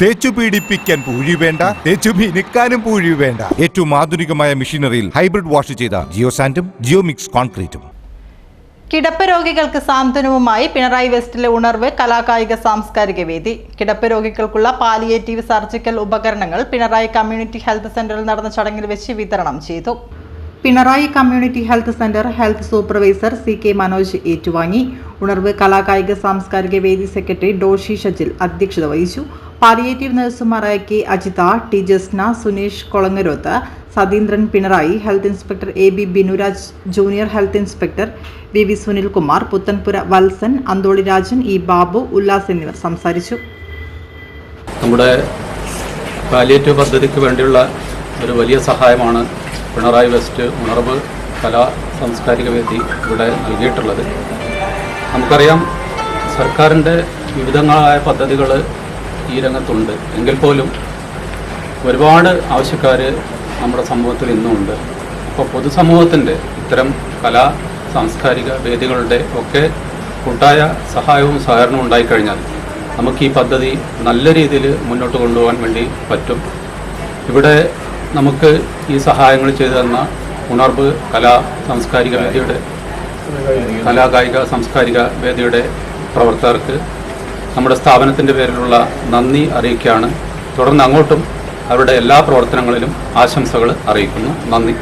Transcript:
തേച്ചു പീഡിപ്പിക്കാൻ പൂഴി വേണ്ട തേച്ചു മിനുക്കാനും പൂഴി വേണ്ട. ഏറ്റവും ആധുനികമായ മെഷീനറിയിൽ ഹൈബ്രിഡ് വാഷ് ചെയ്ത ജിയോ സാൻഡും ജിയോ മിക്സ് കോൺക്രീറ്റും. കിടപ്പ് രോഗികൾക്ക് സാന്ത്വനവുമായി പിണറായി വെസ്റ്റിലെ ഉണർവ് കലാകായിക സാംസ്കാരിക വേദി. കിടപ്പ് രോഗികൾക്കുള്ള പാലിയേറ്റീവ് സർജിക്കൽ ഉപകരണങ്ങൾ പിണറായി കമ്മ്യൂണിറ്റി ഹെൽത്ത് സെന്ററിൽ നടന്ന ചടങ്ങിൽ വെച്ച് വിതരണം ചെയ്തു. Pinarayi community health centre health supervisor C K Manoj ഏറ്റുവാങ്ങി. ഉണർവ് കലാകായിക സാംസ്കാരിക വേദി സെക്രട്ടറി ഡോഷി ഷജിൽ അധ്യക്ഷത വഹിച്ചു. പാലിയേറ്റീവ് നഴ്സുമാർ K Ajitha T Jasna Suneesh Kolangaroth Satheendran Pinarayi health inspector A B Binuraj junior health inspector V V Sunilkumar Puthanpura Valsan Antholi Rajan E Babu Ullas എന്നിവർ സംസാരിച്ചു. നമ്മുടെ പാലിയേറ്റീവ് പദ്ധതിക്ക് വേണ്ടിയുള്ള ഒരു വലിയ സഹായമാണ് പിണറായി വെസ്റ്റ് ഉണർവ് കലാ സാംസ്കാരിക വേദി ഇവിടെ നൽകിയിട്ടുള്ളത്. നമുക്കറിയാം സർക്കാരിന്റെ വിവിധങ്ങളായ പദ്ധതികൾ ഈ രംഗത്തുണ്ട് എങ്കിൽ പോലും ഒരുപാട് ആവശ്യക്കാർ നമ്മുടെ സമൂഹത്തിൽ ഇന്നും ഇന്നുമുണ്ട്. അപ്പോൾ പൊതുസമൂഹത്തിന്റെ ഇത്തരം കലാ സാംസ്കാരിക വേദികളുടെ ഒക്കെ കൂട്ടായ സഹായവും സഹകരണവും ഉണ്ടായിക്കഴിഞ്ഞാൽ നമുക്ക് ഈ പദ്ധതി നല്ല രീതിയിൽ മുന്നോട്ട് കൊണ്ടുപോകാൻ വേണ്ടി പറ്റും. ഇവിടെ നമുക്ക് ഈ സഹായങ്ങൾ ചെയ്തു തന്ന ഉണർവ് കലാ സാംസ്കാരിക വേദിയുടെ കലാകായിക സാംസ്കാരിക വേദിയുടെ പ്രവർത്തകർക്ക് നമ്മുടെ സ്ഥാപനത്തിന്റെ പേരിലുള്ള നന്ദി അറിയിക്കുകയാണ്. തുടർന്ന് അങ്ങോട്ടും അവരുടെ എല്ലാ പ്രവർത്തനങ്ങളിലും ആശംസകൾ അറിയിക്കുന്നു. നന്ദി